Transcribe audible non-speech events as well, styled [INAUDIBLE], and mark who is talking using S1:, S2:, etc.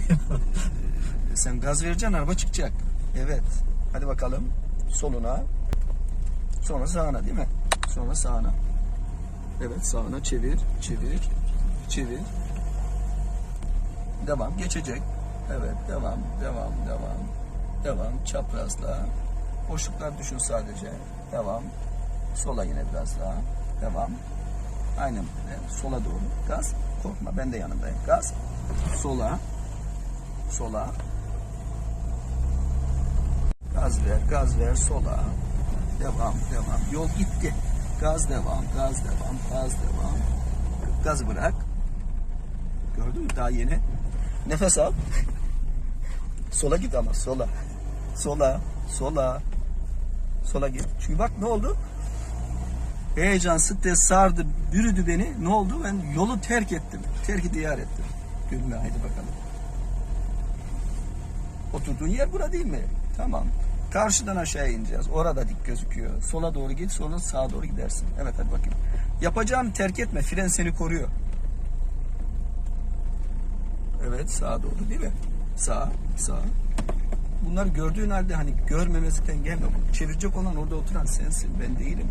S1: [LAUGHS] Sen gaz vereceksin araba çıkacak. Evet. Hadi bakalım. Soluna. Sonra sağına değil mi? Sonra sağına. Evet sağına çevir, çevir, çevir. Devam geçecek. Evet devam, devam, devam. Devam çaprazla. Boşluklar düşün sadece. Devam. Sola yine biraz daha. Devam. Aynen. Sola doğru. Gaz. Korkma ben de yanındayım. Gaz. Sola. Sola. Gaz ver, gaz ver sola. Devam, devam. Yol gitti. Gaz devam, gaz devam, gaz devam. Gazı bırak. Gördün mü daha yeni? Nefes al. [LAUGHS] sola git ama sola. Sola, sola. Sola git. Çünkü bak ne oldu? Heyecan, stres sardı, bürüdü beni. Ne oldu? Ben yolu terk ettim. Terk diyar ettim. Gülme haydi bakalım. Oturduğun yer bura değil mi? Tamam. Karşıdan aşağı ineceğiz. Orada dik gözüküyor. Sola doğru git sonra sağa doğru gidersin. Evet hadi bakayım. Yapacağını terk etme. Fren seni koruyor. Evet sağa doğru değil mi? Sağ, sağ. Bunları gördüğün halde hani görmemezlikten gelme. Çevirecek olan orada oturan sensin. Ben değilim.